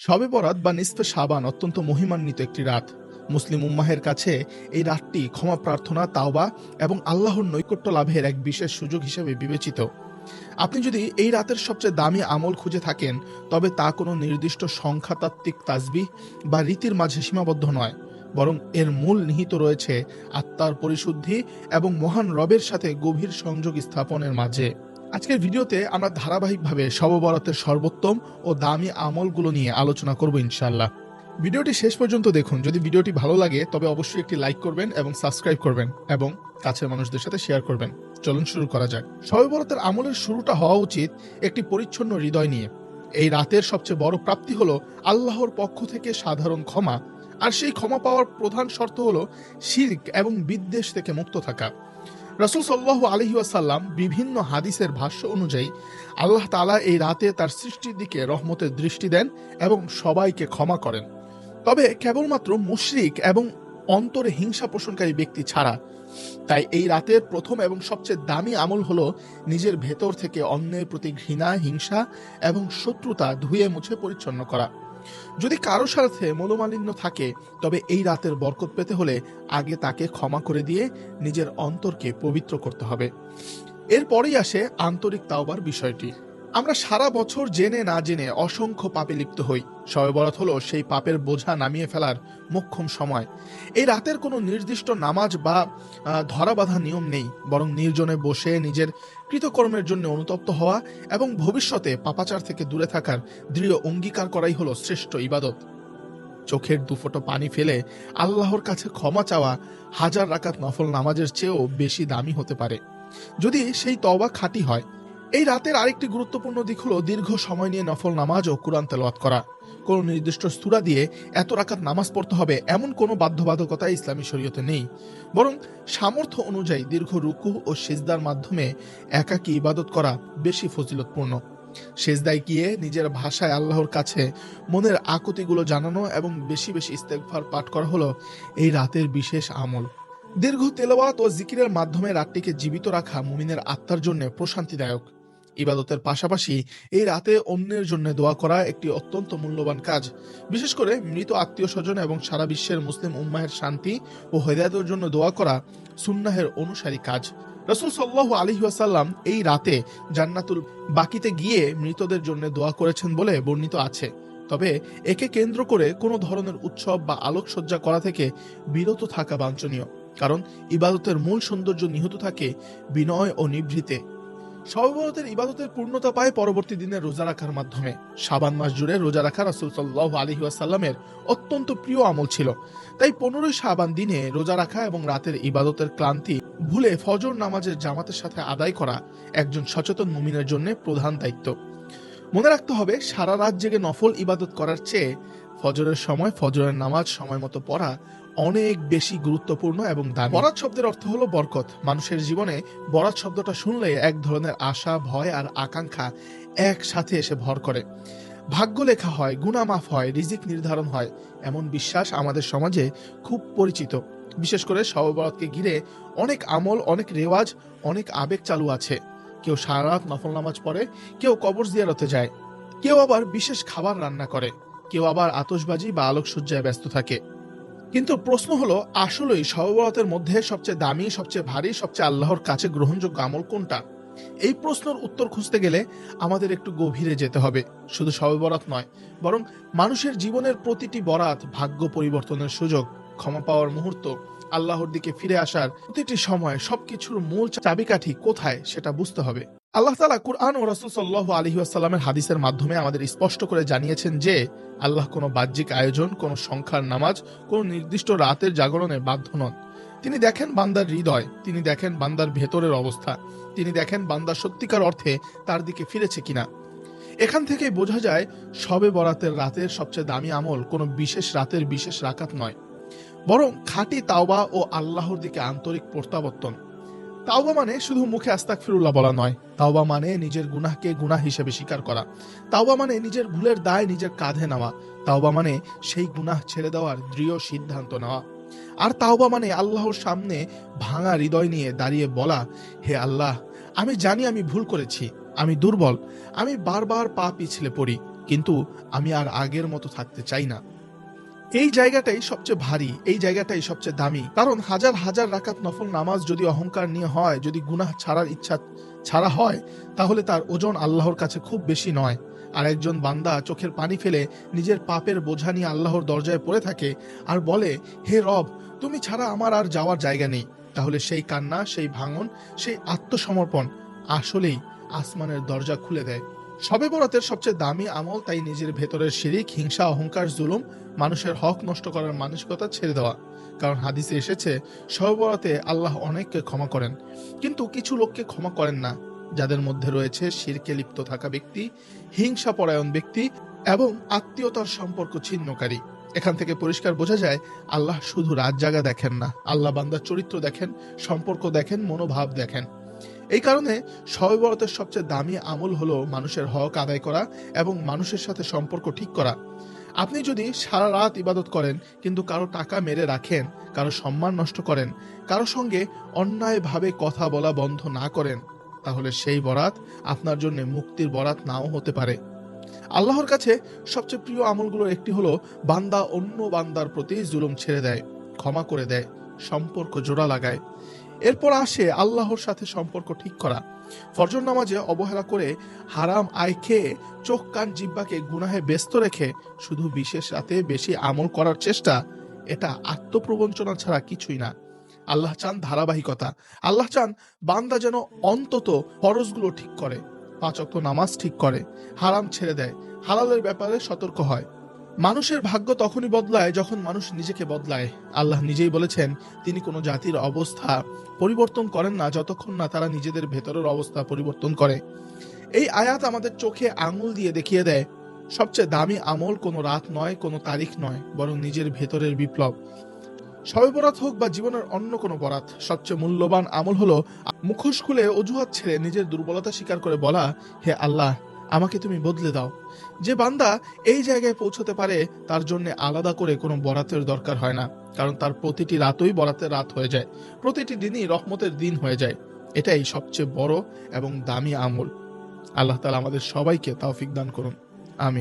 শবে বরাত বা নিসফে সাবান অত্যন্ত মহিমান্বিত একটি রাত। মুসলিম উম্মাহের কাছে এই রাতটি ক্ষমা প্রার্থনা, তাওবা এবং আল্লাহর নৈকট্য লাভের এক বিশেষ সুযোগ হিসেবে বিবেচিত। আপনি যদি এই রাতের সবচেয়ে দামি আমল খুঁজে থাকেন, তবে তা কোনো নির্দিষ্ট সংখ্যাতাত্ত্বিক তাজবি বা রীতির মাঝে সীমাবদ্ধ নয়, বরং এর মূল নিহিত রয়েছে আত্মার পরিশুদ্ধি এবং মহান রবের সাথে গভীর সংযোগ স্থাপনের মাঝে। আজকের ভিডিওতে আমরা ধারাবাহিকভাবে শববরাতের সর্বোত্তম ও দামি আমলগুলো নিয়ে আলোচনা করব ইনশাল্লাহ ভিডিওটি শেষ পর্যন্ত দেখুন। যদি ভিডিওটি ভালো লাগে, তবে অবশ্যই একটি লাইক করবেন এবং সাবস্ক্রাইব করবেন এবং কাছের মানুষদের সাথে শেয়ার করবেন। চলুন শুরু করা যাক। শবে বরাতের আমলের শুরুটা হওয়া উচিত একটি পরিচ্ছন্ন হৃদয় নিয়ে। এই রাতের সবচেয়ে বড় প্রাপ্তি হলো আল্লাহর পক্ষ থেকে সাধারণ ক্ষমা। আর সেই ক্ষমা পাওয়ার প্রধান শর্ত হলো শির্ক এবং বিদ্বেষ থেকে মুক্ত থাকা। রসুল সাল্লাহ আলহি আসাল্লাম বিভিন্ন হাদিসের ভাষ্য অনুযায়ী আল্লাহ তালা এই রাতে তার সৃষ্টির দিকে রহমতের দৃষ্টি দেন এবং সবাইকে ক্ষমা করেন। তবে কেবলমাত্র মুশরিক এবং অন্তরে হিংসা পোষণকারী ব্যক্তি ছাড়া। তাই এই রাতের প্রথম এবং সবচেয়ে দামি আমল হলো নিজের ভেতর থেকে অন্যের প্রতি ঘৃণা, হিংসা এবং শত্রুতা ধুয়ে মুছে পরিচ্ছন্ন করা। যদি কারও সাথে মনোমালিন্য থাকে, তবে এই রাতের বরকত পেতে হলে আগে তাকে ক্ষমা করে দিয়ে নিজের অন্তরকে পবিত্র করতে হবে। এরপরেই আসে আন্তরিক তাওবার বিষয়টি। আমরা সারা বছর জেনে না জেনে অসংখ্য পাপে লিপ্ত হই। শবে হলো সেই পাপের বোঝা নামিয়ে ফেলার মোক্ষম সময়। এই রাতের কোনো নির্দিষ্ট নামাজ বা ধরা বাঁধা নিয়ম নেই, বরং নির্জনে বসে নিজের কৃতকর্মের জন্য অনুতপ্ত হওয়া এবং ভবিষ্যতে পাপাচার থেকে দূরে থাকার দৃঢ় অঙ্গীকার করাই হলো শ্রেষ্ঠ ইবাদত। চোখের দুফোটো পানি ফেলে আল্লাহর কাছে ক্ষমা চাওয়া হাজার রাকাত নফল নামাজের চেয়েও বেশি দামি হতে পারে। যদি সেই তওবা খাঁটি হয় এই রাতের আরেকটি গুরুত্বপূর্ণ দিক হলো দীর্ঘ সময় নিয়ে নফল নামাজ ও কোরআন তেলাওয়াত করা। কোনো নির্দিষ্ট স্তূরা দিয়ে এত রাকাত নামাজ পড়তে হবে এমন কোনো বাধ্যবাধকতা ইসলামী শরীয়তে নেই। বরং সামর্থ্য অনুযায়ী দীর্ঘ রুকু ও সেজদার মাধ্যমে একাকী ইবাদত করা বেশি ফজিলতপূর্ণ। সেজদায় গিয়ে নিজের ভাষায় আল্লাহর কাছে মনের আকুতিগুলো জানানো এবং বেশি বেশি ইস্তেকফার পাঠ করা হলো এই রাতের বিশেষ আমল। দীর্ঘ তেলাওয়াত ও জিকিরের মাধ্যমে রাতটিকে জীবিত রাখা মুমিনের আত্মার জন্য প্রশান্তিদায়ক। ইবাদতের পাশাপাশি এই রাতে অন্যের জন্য দোয়া করা একটি অত্যন্ত মূল্যবান কাজ। বিশেষ করে মৃত আত্মীয় স্বজন এবং সারা বিশ্বের মুসলিম উম্মাহের শান্তি ও হেদায়তের জন্য দোয়া করা সুন্নাহের অনুসারী কাজ। রসুল সাল্লাহ আলহিহাসাল্লাম এই রাতে জান্নাতুল বাকিতে গিয়ে মৃতদের জন্য দোয়া করেছেন বলে বর্ণিত আছে। তবে একে কেন্দ্র করে কোনো ধরনের উৎসব বা আলোকসজ্জা করা থেকে বিরত থাকা বাঞ্ছনীয়। কারণ ইবাদতের মূল সৌন্দর্য নিহত থাকে বিনয় ও নিভৃতে। সববরতের ইবাদতের পূর্ণতা পায় পরবর্তী দিনে রোজা রাখার মাধ্যমে। সাবান মাস জুড়ে রোজা রাখা রাসুল সাল্লাহ আলহি আসাল্লামের অত্যন্ত প্রিয় আমল ছিল। তাই পনেরোই সাবান দিনে রোজা রাখা এবং রাতের ইবাদতের ক্লান্তি ভুলে ফজর নামাজের জামাতের সাথে আদায় করা একজন সচেতন মুমিনের জন্য প্রধান দায়িত্ব। মনে রাখতে হবে, সারা রাত জেগে নফল ইবাদত করার চেয়ে ফজরের সময় ফজরের নামাজ সময় মতো পড়া অনেক বেশি গুরুত্বপূর্ণ এবং দামি। বরাত শব্দের অর্থ হলো বরকত। মানুষের জীবনে বরাত শব্দটা শুনলে এক ধরনের আশা, ভয় আর আকাঙ্ক্ষা একসাথে এসে ভর করে। ভাগ্য লেখা হয় গুণামাফ হয়, রিজিক নির্ধারণ হয়। এমন বিশ্বাস আমাদের সমাজে খুব পরিচিত। বিশেষ করে শববরাতকে ঘিরে অনেক আমল, অনেক রেওয়াজ, অনেক আবেগ চালু আছে। কেউ সারা রাত নফল নামাজ পড়ে, কেউ কবর জিয়ারতে যায়। কেউ আবার বিশেষ খাবার রান্না করে। কেউ আবার আতসবাজি বা আলোকসজ্জায় ব্যস্ত থাকে। কিন্তু প্রশ্ন হলো, আসলেই সববরাতের মধ্যে সবচেয়ে দামি, সবচেয়ে ভারী, সবচেয়ে আল্লাহর কাছে গ্রহণযোগ্য আমল কোনটা? এই প্রশ্নের উত্তর খুঁজতে গেলে আমাদের একটু গভীরে যেতে হবে। শুধু সববরাত নয়, বরং মানুষের জীবনের প্রতিটি বরাত ভাগ্য পরিবর্তনের সুযোগ, ক্ষমা পাওয়ার মুহূর্ত, আল্লাহর দিকে ফিরে আসার প্রতিটি সময় সবকিছুর মূল চাবিকাঠি কোথায় সেটা বুঝতে হবে। আল্লাহ তালা কুরআন ও রসুল সাল্লাহ আলহি আসাল্লামের হাদিসের মাধ্যমে আমাদের স্পষ্ট করে জানিয়েছেন যে, আল্লাহ কোনো বাহ্যিক আয়োজন, কোনো সংখ্যার নামাজ, কোনো নির্দিষ্ট রাতের জাগরণে বাধ্য নন। তিনি দেখেন বান্দার হৃদয়, তিনি দেখেন বান্দার ভেতরের অবস্থা, তিনি দেখেন বান্দার সত্যিকার অর্থে তার দিকে ফিরেছে কিনা। এখান থেকে বোঝা যায়, সবে বরাতের রাতের সবচেয়ে দামি আমল কোনো বিশেষ রাতের বিশেষ রাকাত নয়। বরং খাঁটি তাওবা ও আল্লাহর দিকে আন্তরিক প্রত্যাবর্তন। তাওবা মানে শুধু মুখে আস্তাক ফিরুল্লাহ বলা নয়। তাওবা মানে নিজের গুনাহকে গুনাহ হিসেবে স্বীকার করা। তাওবা মানে নিজের ভুলের দায় নিজের কাঁধে নেওয়া। তাওবা মানে সেই গুনাহ ছেড়ে দেওয়ার দৃঢ় সিদ্ধান্ত নেওয়া। আর তাওবা মানে আল্লাহর সামনে ভাঙা হৃদয় নিয়ে দাঁড়িয়ে বলা, হে আল্লাহ, আমি জানি আমি ভুল করেছি, আমি দুর্বল, আমি বারবার পা পিছলে পড়ি, কিন্তু আমি আর আগের মতো থাকতে চাই না। এই জায়গাটাই সবচেয়ে ভারী, এই জায়গাটাই সবচেয়ে দামি। কারণ হাজার হাজার রাকাত নফল নামাজ যদি অহংকার নিয়ে হয়, যদি গুনাহ ছাড়ার ইচ্ছা ছাড়া হয়, তাহলে তার ওজন আল্লাহর কাছে খুব বেশি নয়। আর একজন বান্দা চোখের পানি ফেলে নিজের পাপের বোঝা নিয়ে আল্লাহর দরজায় পড়ে থাকে আর বলে, হে রব, তুমি ছাড়া আমার আর যাওয়ার জায়গা নেই। তাহলে সেই কান্না, সেই ভাঙন, সেই আত্মসমর্পণ আসলেই আসমানের দরজা খুলে দেয়। সবে বরাতের সবচেয়ে দামি আমল, তাই নিজের ভেতরের শিরিক, হিংসা, অহংকার, জুলুম মানুষের হক নষ্ট করার মানসিকতা ছেড়ে দেওয়া। কারণ হাদিসে এসেছে, সবে বরাতে আল্লাহ অনেককে ক্ষমা করেন। কিন্তু কিছু লোককে ক্ষমা করেন না, যাদের মধ্যে রয়েছে শিরকে লিপ্ত থাকা ব্যক্তি, হিংসা পরায়ণ ব্যক্তি এবং আত্মীয়তার সম্পর্ক ছিন্নকারী। এখান থেকে পরিষ্কার বোঝা যায়, আল্লাহ শুধু রাত জাগা দেখেন না, আল্লাহ বান্দার চরিত্র দেখেন, সম্পর্ক দেখেন, মনোভাব দেখেন। এই কারণে শবে বরাতের সবচেয়ে দামি আমল হলো মানুষের হক আদায় করা এবং মানুষের সাথে সম্পর্ক ঠিক করা। আপনি যদি সারা রাত ইবাদত করেন, কিন্তু কারও টাকা মেরে রাখেন, কারও সম্মান নষ্ট করেন, কারও সঙ্গে অন্যায়ভাবে কথা বলা বন্ধ না করেন, তাহলে সেই বরাত আপনার জন্য মুক্তির বরাত নাও হতে পারে। আল্লাহর কাছে সবচেয়ে প্রিয় আমলগুলোর একটি হলো, বান্দা অন্য বান্দার প্রতি জুলুম ছেড়ে দেয়, ক্ষমা করে দেয়, সম্পর্ক জোড়া লাগায়। এরপর আসে আল্লাহর সাথে সম্পর্ক ঠিক করা। ফজর নামাজে অবহেলা করে হারাম আয় খেয়ে চোখ, কান জিব্বাকে গুনাহে ব্যস্ত রেখে শুধু বিশেষ রাতে বেশি আমল করার চেষ্টা, এটা আত্মপ্রবঞ্চনা ছাড়া কিছুই না। আল্লাহ চান ধারাবাহিকতা। আল্লাহ চান বান্দা যেন অন্তত ফরজগুলো ঠিক করে, পাঁচ অক্ত নামাজ ঠিক করে, হারাম ছেড়ে দেয়। হালালের ব্যাপারে সতর্ক হয়। মানুষের ভাগ্য তখনই বদলায় যখন মানুষ নিজেকে বদলায়। আল্লাহ নিজেই বলেছেন, তিনি কোনো জাতির অবস্থা পরিবর্তন করেন না, যতক্ষণ না তারা নিজেদের ভেতরের অবস্থা পরিবর্তন করে। এই আয়াত আমাদের চোখে আঙুল দিয়ে দেখিয়ে দেয়, সবচেয়ে দামি আমল কোনো রাত নয়, কোনো তারিখ নয়, বরং নিজের ভেতরের বিপ্লব। সবে বরাত হোক বা জীবনের অন্য কোনো বরাত, সবচেয়ে মূল্যবান আমল হলো মুখোশ খুলে অজুহাত ছেড়ে নিজের দুর্বলতা স্বীকার করে বলা, হে আল্লাহ আমাকে তুমি বদলে দাও। যে বান্দা এই জায়গায় পৌঁছতে পারে, তার জন্য আলাদা করে কোনো বরাতের দরকার হয় না, কারণ তার প্রতিটি রাতই বরাতের রাত হয়ে যায়। প্রতিটি দিনই রহমতের দিন হয়ে যায়। এটাই সবচেয়ে বড় এবং দামি আমল। আল্লাহ তালা আমাদের সবাইকে তাওফিক দান করুন। আমিন।